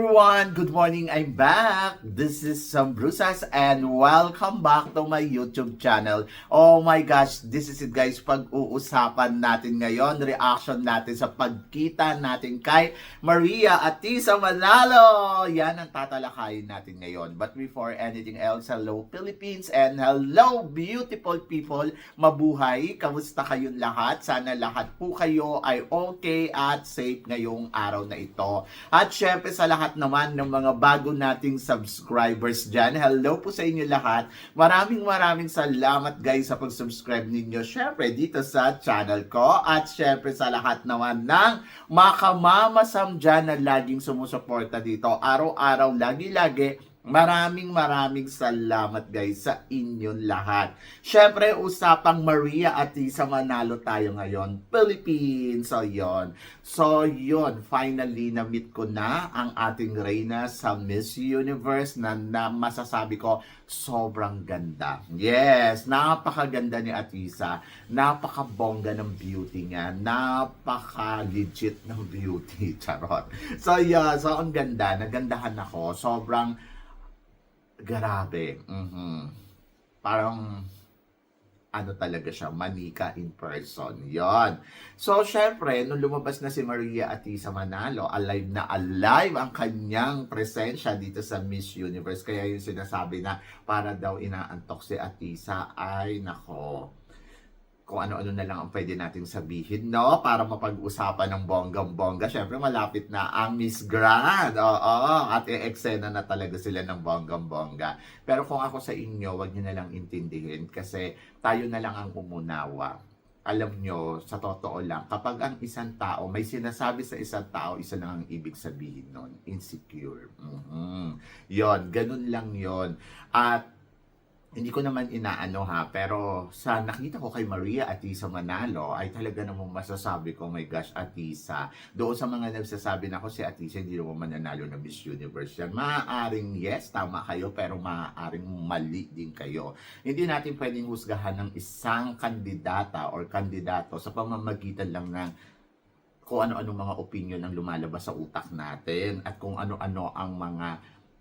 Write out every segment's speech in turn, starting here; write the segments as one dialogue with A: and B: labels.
A: Everyone! Good morning, I'm back! This is Sam Brusas and welcome back to my YouTube channel. Oh my gosh, this is it guys, pag-uusapan natin ngayon, reaction natin sa pagkita natin kay Maria Atisa Manalo! Yan ang tatalakayin natin ngayon. But before anything else, hello Philippines and hello beautiful people! Mabuhay! Kamusta kayong lahat? Sana lahat po kayo ay okay at safe ngayong araw na ito. At syempre sa lahat naman ng mga bago nating subscribers dyan, hello po sa inyo lahat. Maraming maraming salamat guys sa pag-subscribe ninyo. Syempre dito sa channel ko. At syempre sa lahat naman ng mga kamamasam dyan na laging sumusuporta dito. Araw-araw, lagi-lagi. Maraming maraming salamat guys sa inyong lahat. Syempre, usapang Maria at sa Manalo tayo ngayon. Philippines. So, yon. So, yon. Finally, na-meet ko na ang ating Reyna sa Miss Universe na, na masasabi ko sobrang ganda. Yes, napakaganda ni Atisa. Napakabongga ng beauty niya. Napaka-legit ng beauty. Charot. So, yeah. So, ang ganda. Nagandahan ako. Sobrang Grabe. mhm Parang ano talaga siya, manika in person. Yon. So, syempre, nung lumabas na si Maria Atisa Manalo, alive na alive ang kanyang presensya dito sa Miss Universe. Kaya yung sinasabi na para daw inaantok si Atisa, ay nako, kung ano-ano na lang ang pwede nating sabihin, no? Para mapag-usapan ng bonggang-bongga. Siyempre, malapit na ang Miss Grand. Oo, at e-eksena na talaga sila ng bonggang-bongga. Pero kung ako sa inyo, wag niyo na lang intindihin kasi tayo na lang ang umunawa. Alam nyo, sa totoo lang, kapag ang isang tao, may sinasabi sa isang tao, isa lang ang ibig sabihin nun, insecure. Mhm. Yon, ganun lang yon At hindi ko naman inaano ha, pero sa nakita ko kay Maria Atisa Manalo, ay talaga namang masasabi ko, oh my gosh, Atisa. Doon sa mga nagsasabi na ako si Atisa, hindi naman mananalo ng Miss Universe yan. Maaaring yes, tama kayo, pero maaaring mali din kayo. Hindi natin pwedeng husgahan ng isang kandidata or kandidato sa pamamagitan lang ng kung ano-ano mga opinion ang lumalabas sa utak natin at kung ano-ano ang mga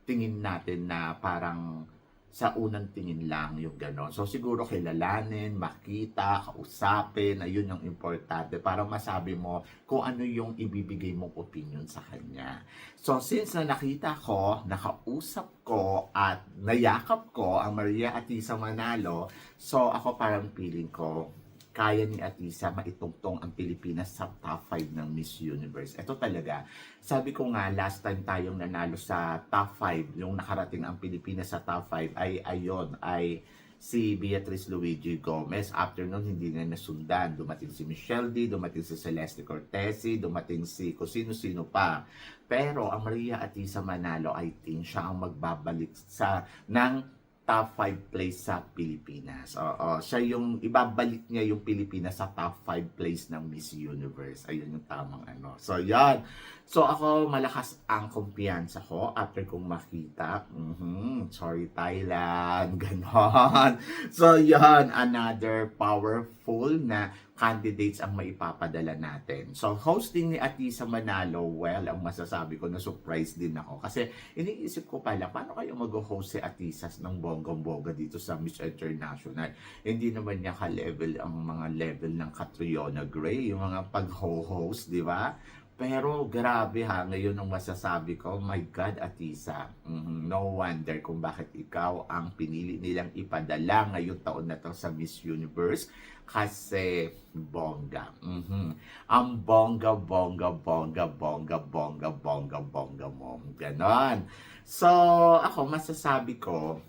A: tingin natin na parang sa unang tingin lang yung gano'n. So siguro kilalanin, makita, kausapin, ayun yung importante para masabi mo kung ano yung ibibigay mong opinion sa kanya. So since na nakita ko, nakausap ko at nayakap ko ang Maria Atisa Manalo, so ako parang feeling ko kaya ni Atisa maitungtong ang Pilipinas sa top 5 ng Miss Universe. Ito talaga, sabi ko nga last time tayong nanalo sa top 5, yung nakarating ang Pilipinas sa top 5 ay ayon ay si Beatrice Luigi Gomez. After nun, hindi na nasundan. Dumating si Michelle D, dumating si Celeste Cortesi, dumating si kung sino-sino pa. Pero ang Maria Atisa Manalo, I think siya ang magbabalik sa ng top 5 place sa Pilipinas. Oo, siya yung ibabalik niya yung Pilipinas sa top 5 place ng Miss Universe. Ayun yung tamang ano. So, yan. So, ako malakas ang kumpiyansa ko after kong makita. Mm-hmm. Sorry, Thailand. Ganon. So, yan. Another powerful na candidates ang maipapadala natin. So, hosting ni Atisa Manalo, well, ang masasabi ko na surprise din ako. Kasi iniisip ko pala, paano kayo mag-host si Atisas ng bonggang-bongga dito sa Miss International? Hindi naman niya ka-level ang mga level ng Catriona Gray, yung mga pag-host, di ba? Pero grabe ha, ngayon ang masasabi ko, my God, Atisa, mm, no wonder kung bakit ikaw ang pinili nilang ipadala ngayong taon na to sa Miss Universe kasi bongga. Mhm. Ang bongga, bongga, bongga, bongga, bongga, bongga, bongga mo. Ganon. So, ako masasabi ko,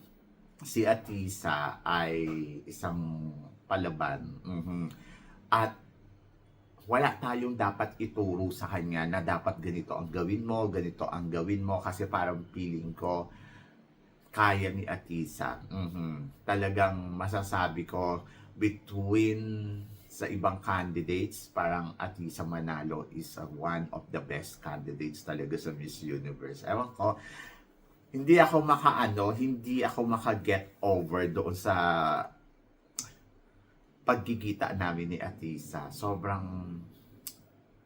A: si Atisa ay isang palaban. Mhm. At wala tayong dapat ituro sa kanya na dapat ganito ang gawin mo, ganito ang gawin mo kasi parang feeling ko kaya ni Atisa. Mhm. Talagang masasabi ko between sa ibang candidates, parang Atisa Manalo is one of the best candidates talaga sa Miss Universe. Ewan ko, hindi ako makaano, hindi ako maka-get over doon sa pagkikita namin ni Atisa. Sobrang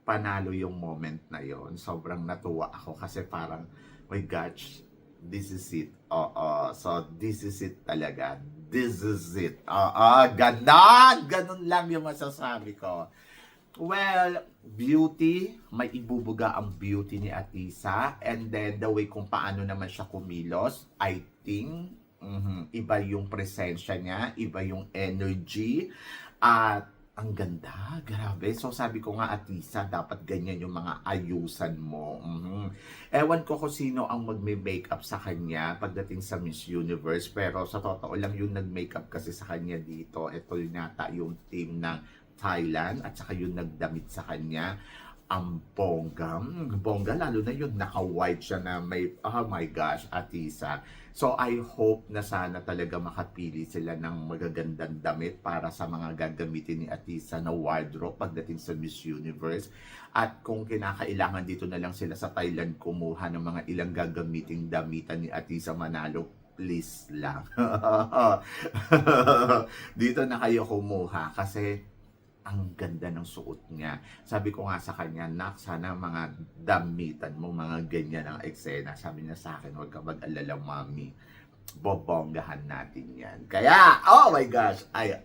A: panalo yung moment na yon. Sobrang natuwa ako kasi parang, my gosh, this is it. Oo, so this is it talaga. This is it. Oo, ganon! Ganon lang yung masasabi ko. Well, beauty, may ibubuga ang beauty ni Atisa. And then, the way kung paano naman siya kumilos, I think, mhm, iba yung presensya niya, iba yung energy. At, ang ganda, grabe. So, sabi ko nga, Atisa, dapat ganyan yung mga ayusan mo. Mhm. Ewan ko kung sino ang magme-makeup sa kanya pagdating sa Miss Universe. Pero sa totoo lang yung nag-makeup kasi sa kanya dito. Ito yun yata yung team ng Thailand at saka yung nagdamit sa kanya ang bongga. Bongga, lalo na yun, naka-white siya na may, oh my gosh, Atisa. So, I hope na sana talaga makapili sila ng magagandang damit para sa mga gagamitin ni Atisa na wardrobe pagdating sa Miss Universe. At kung kinakailangan dito na lang sila sa Thailand kumuha ng mga ilang gagamiting damitan ni Atisa Manalo, please lang. dito na kayo kumuha kasi ang ganda ng suot niya. Sabi ko nga sa kanya, nak, sana mga damitan mo, mga ganyan ang eksena. Sabi niya sa akin, huwag ka mag-alala, mami. Bobonggahan natin yan. Kaya, oh my gosh, ay,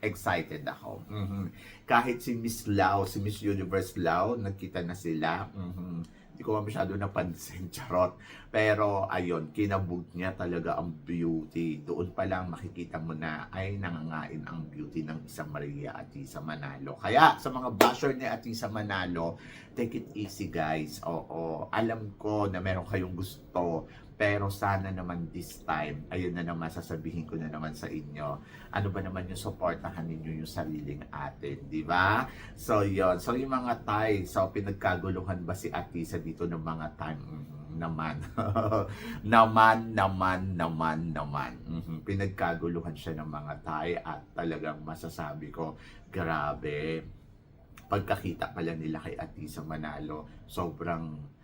A: excited ako. Mhm. Kahit si Miss Lau, si Miss Universe Lau, nagkita na sila. Mhm. Hindi ko masyado napansin, charot. Pero ayun, kinabog niya talaga ang beauty. Doon pa lang makikita mo na ay nangangain ang beauty ng isang Maria Atisa Manalo. Kaya sa mga basher ni Atisa Manalo, take it easy guys. Oo, alam ko na meron kayong gusto. Pero sana naman this time, ayun na naman sasabihin ko na naman sa inyo, ano ba naman yung supportahan ninyo yung sariling atin, di ba? So yon So yung mga Thai, so pinagkaguluhan ba si Atisa dito ng mga time? Mhm, naman. naman, naman, naman, naman. Mhm, Pinagkaguluhan siya ng mga Thai at talagang masasabi ko, grabe. Pagkakita pala nila kay Atisa Manalo, sobrang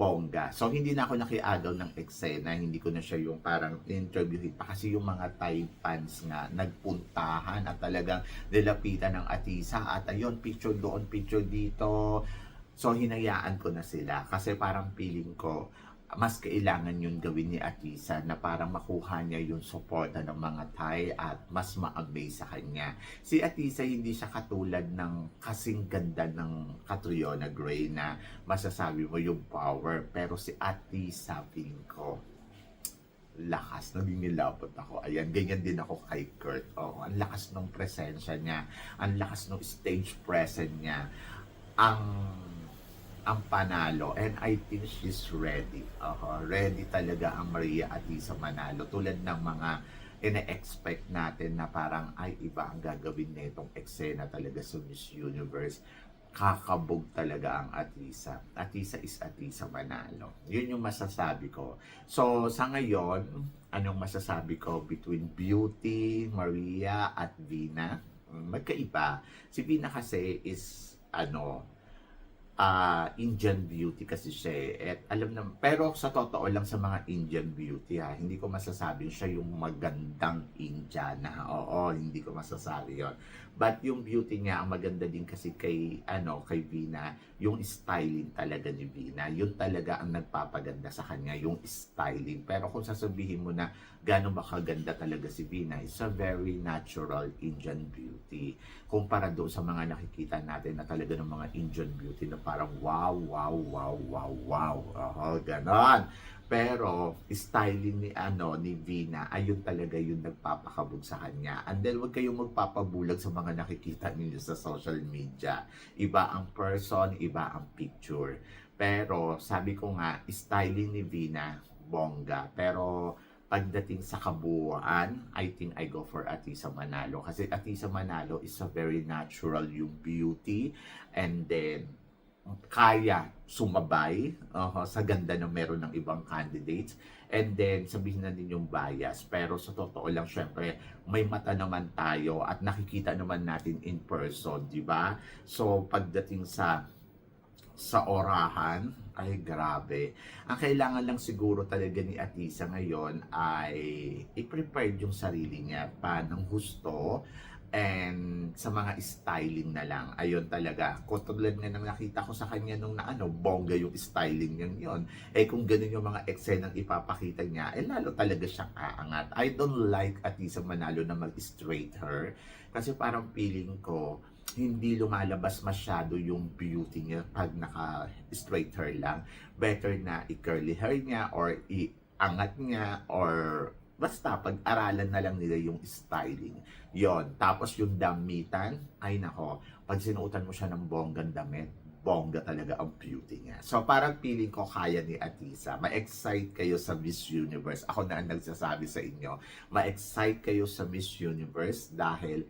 A: bongga. So, hindi na ako nakiagaw ng eksena. Hindi ko na siya yung parang interviewin pa. Kasi yung mga Thai fans nga, nagpuntahan at talagang nilapitan ng Atisa. At ayun, picture doon, picture dito. So, hinayaan ko na sila. Kasi parang feeling ko, mas kailangan yun gawin ni Atisa na parang makuha niya yung suporta ng mga Thai at mas ma-amaze sa kanya. Si Atisa hindi siya katulad ng kasing ganda ng Catriona Gray na masasabi mo yung power. Pero si Atisa, feeling ko, lakas, nagingilapot ako. Ayan, ganyan din ako kay Kurt. Oh, ang lakas ng presensya niya, ang lakas ng stage presence niya, ang ang panalo and I think she's ready. Uh, ready talaga ang Maria Atisa Manalo tulad ng mga ina-expect natin na parang ay iba ang gagawin nitong eksena talaga sa Miss Universe. Kakabog talaga ang Atisa. Atisa is Atisa Manalo. Yun yung masasabi ko. So, sa ngayon, anong masasabi ko between Beauty, Maria, at Vina? Magkaiba. Si Vina kasi is, ano, ah Indian beauty kasi siya eh. At alam na, pero sa totoo lang sa mga Indian beauty ha, hindi ko masasabi siya yung magandang Indiana. Oo, hindi ko masasabi yon. But yung beauty niya, ang maganda din kasi kay, ano, kay Vina, yung styling talaga ni Vina. Yun talaga ang nagpapaganda sa kanya, yung styling. Pero kung sasabihin mo na gano'n ba kaganda talaga si Vina, it's a very natural Indian beauty. Kumpara doon sa mga nakikita natin na talaga ng mga Indian beauty na parang wow, wow, wow, wow, wow. Oo, ganon. Pero styling ni ano ni Vina, ayun talaga yung nagpapakabog sa kanya. And then wag kayong magpapabulag sa mga nakikita ninyo sa social media. Iba ang person, iba ang picture. Pero sabi ko nga, styling ni Vina, bongga. Pero pagdating sa kabuuan, I think I go for Atisa Manalo. Kasi Atisa Manalo is a very natural yung beauty. And then, kaya sumabay uh, sa ganda na meron ng ibang candidates. And then, sabihin na din yung bias. Pero sa totoo lang, syempre, may mata naman tayo at nakikita naman natin in person, di ba? So, pagdating sa sa orahan, ay grabe. Ang kailangan lang siguro talaga ni Atisa ngayon ay i-prepare yung sarili niya pa ng husto And sa mga styling na lang, ayun talaga. Kung tulad nga nang nakita ko sa kanya nung na ano, bongga yung styling niya yon. Eh kung ganun yung mga eksenang ipapakita niya, eh lalo talaga siyang aangat. I don't like Atisa Manalo na mag-straight her. Kasi parang feeling ko, hindi lumalabas masyado yung beauty niya pag naka-straight hair lang. Better na i-curly hair niya or i-angat niya or basta pag-aralan na lang nila yung styling. Yon. Tapos yung damitan, ay nako, pag sinuotan mo siya ng bonggang damit, bongga talaga ang beauty niya. So parang feeling ko kaya ni Atisa. Ma-excite kayo sa Miss Universe. Ako na ang nagsasabi sa inyo. Ma-excite kayo sa Miss Universe dahil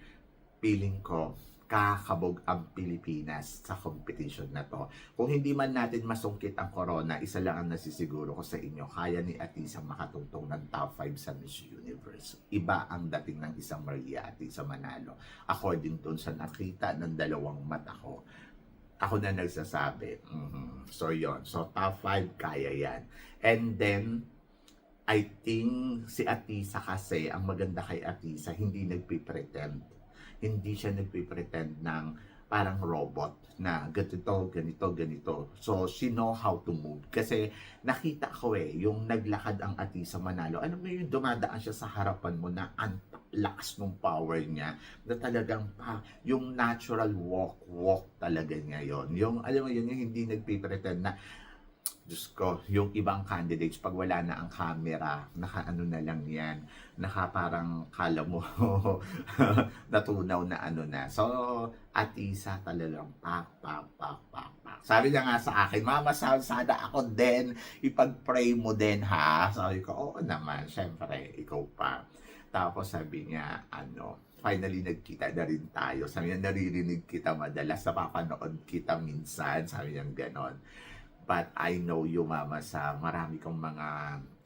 A: feeling ko kakabog ang Pilipinas sa competition na to. Kung hindi man natin masungkit ang corona, isa lang ang nasisiguro ko sa inyo, kaya ni Atisa makatungtong ng top 5 sa Miss Universe. Iba ang dating ng isang Maria Atisa Manalo. According dun sa nakita ng dalawang mata ko, ako na nagsasabi. Mhm. So, yon So, top 5, kaya yan. And then, I think si Atisa kasi, ang maganda kay Atisa, hindi nagpipretend hindi siya nagpipretend ng parang robot na ganito, ganito, ganito. So, she know how to move. Kasi nakita ko eh, yung naglakad ang Atisa Manalo, alam mo yung dumadaan siya sa harapan mo na ang lakas ng power niya, na talagang pa, yung natural walk, walk talaga niya yon Yung, alam mo yun, yung hindi nagpipretend na, Diyos ko, yung ibang candidates, pag wala na ang camera, naka-ano na lang yan, naka parang kala mo natunaw na ano na. So, atisa talagang pak, pak, pak, pak, pak. Sabi niya nga sa akin, Mama, sa- sana ako din, ipag-pray mo din ha. Sabi ko, oo naman, syempre, ikaw pa. Tapos sabi niya, ano, finally nagkita na rin tayo. Sabi niya, naririnig kita madalas, napapanood kita minsan. Sabi niya, ganon. But I know you, Mama, sa marami kong mga,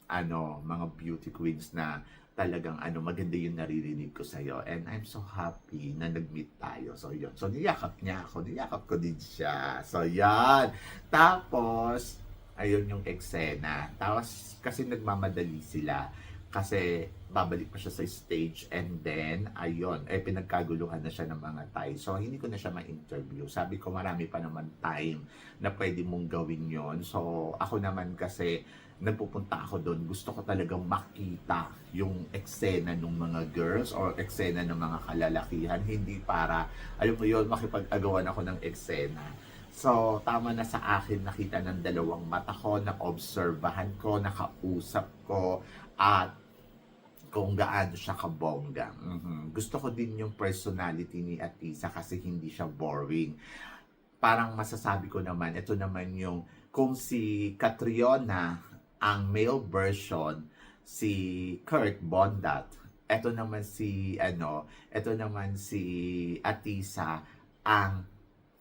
A: ano, mga beauty queens na talagang ano, maganda yung naririnig ko sa'yo. And I'm so happy na nag-meet tayo. So, yun. So, niyakap niya ako. Niyakap ko din siya. So, yan. Tapos, ayun yung eksena. Tapos, kasi nagmamadali sila. Kasi, babalik pa siya sa stage and then, ayun, eh pinagkaguluhan na siya ng mga Thai. So, hindi ko na siya ma-interview. Sabi ko, marami pa naman time na pwede mong gawin yon So, ako naman kasi, nagpupunta ako doon, gusto ko talagang makita yung eksena ng mga girls or eksena ng mga kalalakihan. Hindi para, alam mo yun, makipag-agawan ako ng eksena. So, tama na sa akin nakita ng dalawang mata ko, na-obserbahan ko, nakausap ko, at kung gaano siya kabongga. Mhm. Gusto ko din yung personality ni Atisa kasi hindi siya boring. Parang masasabi ko naman, ito naman yung kung si Catriona ang male version, si Kurt Bondat, ito naman si ano, ito naman si Atisa ang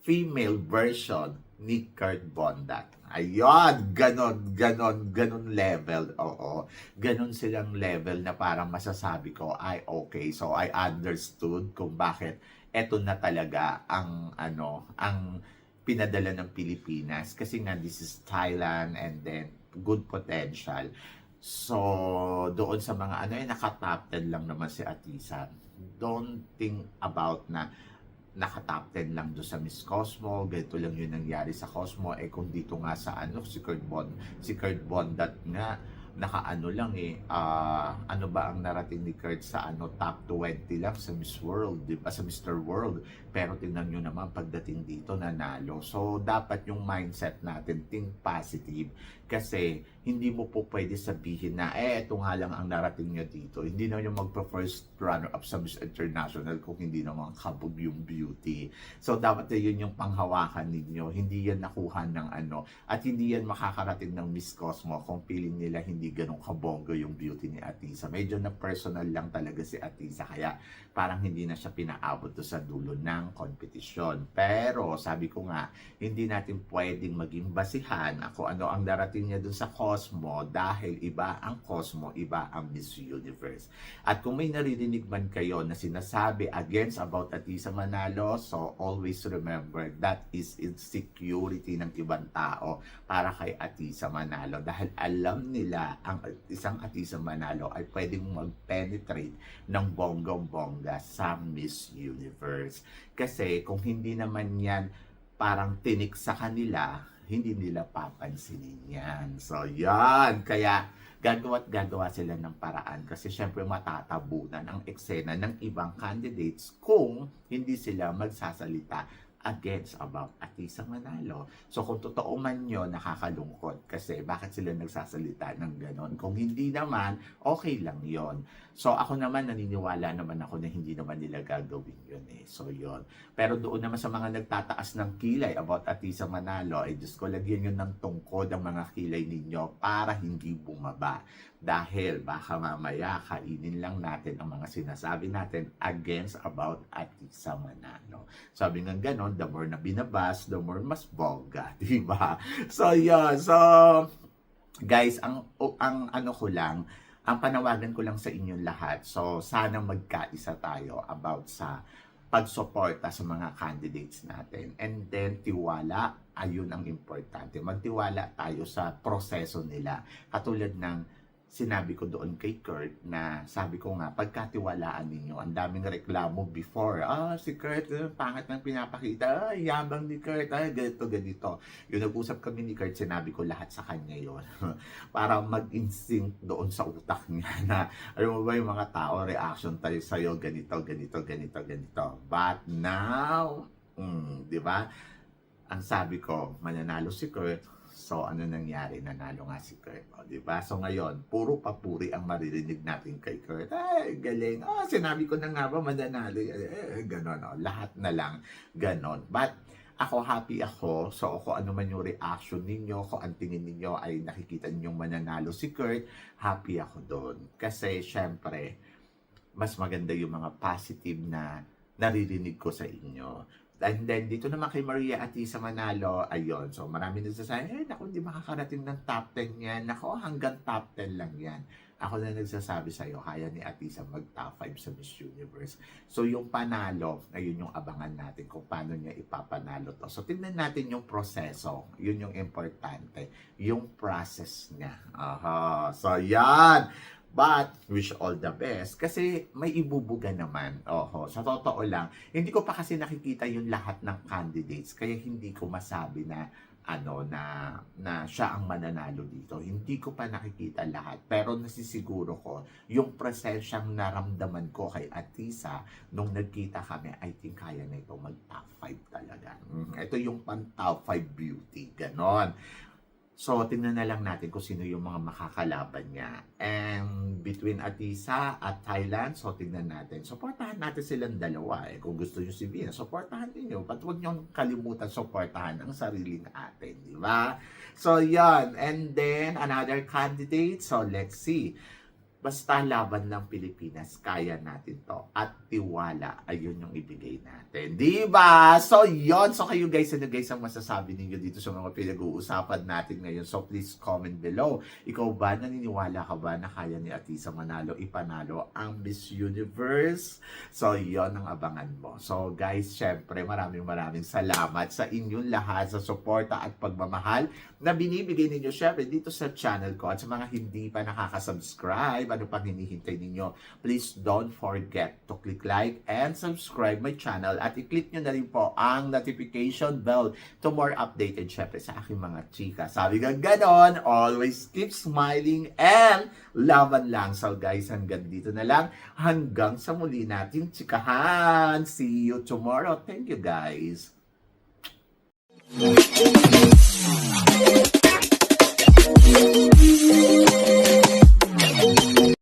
A: female version ni Kurt Bondat. Ayun, ganon, ganon, ganon level. Oo, ganon silang level na parang masasabi ko, ay okay, so I understood kung bakit eto na talaga ang ano, ang pinadala ng Pilipinas kasi nga this is Thailand and then good potential. So, doon sa mga ano, eh, naka-top 10 lang naman si Atisa. Don't think about na naka-top 10 lang doon sa Miss Cosmo, ganito lang yun nangyari sa Cosmo, eh kung dito nga sa ano, si Kurt Bond, si Kurt Bondat nga, naka-ano lang eh, ah, ano ba ang narating ni Kurt sa ano, top 20 lang sa Miss World, di ba, sa Mr. World, pero tingnan nyo naman pagdating dito nanalo. So, dapat yung mindset natin, think positive, kasi hindi mo po pwede sabihin na, eh, ito nga lang ang narating nyo dito. Hindi na yung magpa-first runner-up sa Miss International kung hindi naman kabog yung beauty. So, dapat na yun yung panghawakan ninyo. Hindi yan nakuha ng ano. At hindi yan makakarating ng Miss Cosmo kung feeling nila hindi ganun kabonggo yung beauty ni Atisa. Medyo na personal lang talaga si Atisa. Kaya parang hindi na siya pinaabot sa dulo ng kompetisyon. Pero, sabi ko nga, hindi natin pwedeng maging basihan ako ano ang darating niya dun sa Cosmo dahil iba ang Cosmo, iba ang Miss Universe. At kung may naririnig man kayo na sinasabi against about Atisa Manalo, so always remember that is insecurity ng ibang tao para kay Atisa Manalo dahil alam nila ang isang Atisa Manalo ay pwedeng mag-penetrate ng bonggong-bongga sa Miss Universe. Kasi kung hindi naman yan parang tinik sa kanila, hindi nila papansinin yan. So, yan. Kaya, gagawa't gagawa sila ng paraan kasi syempre matatabunan ang eksena ng ibang candidates kung hindi sila magsasalita against about Atisa Manalo. So kung totoo man yun, nakakalungkot kasi bakit sila nagsasalita ng ganon? Kung hindi naman, okay lang yon. So ako naman naniniwala naman ako na hindi naman nila gagawin yun eh. So yon. Pero doon naman sa mga nagtataas ng kilay about Atisa Manalo, ay Diyos ko, lagyan yun ng tungkod ang mga kilay ninyo para hindi bumaba. Dahil baka mamaya kainin lang natin ang mga sinasabi natin against about Atisa Manalo. Sabi nga ganon, the more na binabas, the more mas bongga, di ba? So, yun. So, guys, ang, ang ano ko lang, ang panawagan ko lang sa inyong lahat, so sana magkaisa tayo about sa pagsuporta sa mga candidates natin. And then, tiwala, ayun ang importante. Magtiwala tayo sa proseso nila. Katulad ng sinabi ko doon kay Kurt na sabi ko nga, pagkatiwalaan ninyo, ang daming reklamo before. Ah, si Kurt, eh, pangat ng pinapakita. Ah, yabang ni Kurt. Ah, ganito, ganito. Yung nag-usap kami ni Kurt, sinabi ko lahat sa kanya yon Para mag-instinct doon sa utak niya na, alam mo ba yung mga tao, reaction tayo sa'yo, ganito, ganito, ganito, ganito. But now, mm, di ba? Ang sabi ko, mananalo si Kurt, So, ano nangyari? Nanalo nga si Kurt. O, di ba? So, ngayon, puro papuri ang maririnig natin kay Kurt. Ay, galing. Ah, sinabi ko na nga ba, mananalo. Eh, eh, ganon. O. Lahat na lang. Ganon. But, ako happy ako. So, kung ano man yung reaction ninyo, kung ang tingin ninyo ay nakikita ninyong mananalo si Kurt, happy ako doon. Kasi, syempre, mas maganda yung mga positive na naririnig ko sa inyo. And then, dito naman kay Maria Atisa Manalo, ayun. So, marami nagsasabi, eh, naku, hindi makakarating ng top 10 yan. Naku, hanggang top 10 lang yan. Ako na nagsasabi sa'yo, kaya ni Atisa mag top 5 sa Miss Universe. So, yung panalo, ayun yung abangan natin kung paano niya ipapanalo to. So, tingnan natin yung proseso. Yun yung importante. Yung process niya. Aha. So, yan. But, wish all the best. Kasi may ibubuga naman. Oho, sa totoo lang, hindi ko pa kasi nakikita yung lahat ng candidates. Kaya hindi ko masabi na ano na na siya ang mananalo dito. Hindi ko pa nakikita lahat. Pero nasisiguro ko, yung presensyang naramdaman ko kay Atisa nung nagkita kami, I think kaya na ito mag top 5 talaga. Mm, Ito yung pan top 5 beauty. Ganon. So, tingnan na lang natin kung sino yung mga makakalaban niya. And between Atisa at Thailand, so tingnan natin. Supportahan natin silang dalawa. Eh. Kung gusto nyo si Vina, supportahan niyo. But huwag nyo kalimutan supportahan ang sarili natin. Di ba? So, yan. And then, another candidate. So, let's see. Basta laban ng Pilipinas, kaya natin to. At tiwala, ayun yung ibigay natin. Di ba? So, yon So, kayo guys, ano guys ang masasabi ninyo dito sa mga pinag-uusapan natin ngayon? So, please comment below. Ikaw ba, naniniwala ka ba na kaya ni Atisa Manalo ipanalo ang Miss Universe? So, yon ang abangan mo. So, guys, syempre, maraming maraming salamat sa inyong lahat sa suporta at pagmamahal na binibigay ninyo syempre dito sa channel ko at sa mga hindi pa nakaka-subscribe, ano pang hinihintay ninyo. Please don't forget to click like and subscribe my channel at i-click nyo na rin po ang notification bell to more updated syempre sa aking mga chika. Sabi ka ganon, always keep smiling and laban lang. So guys, hanggang dito na lang. Hanggang sa muli natin chikahan. See you tomorrow. Thank you guys. Thank you.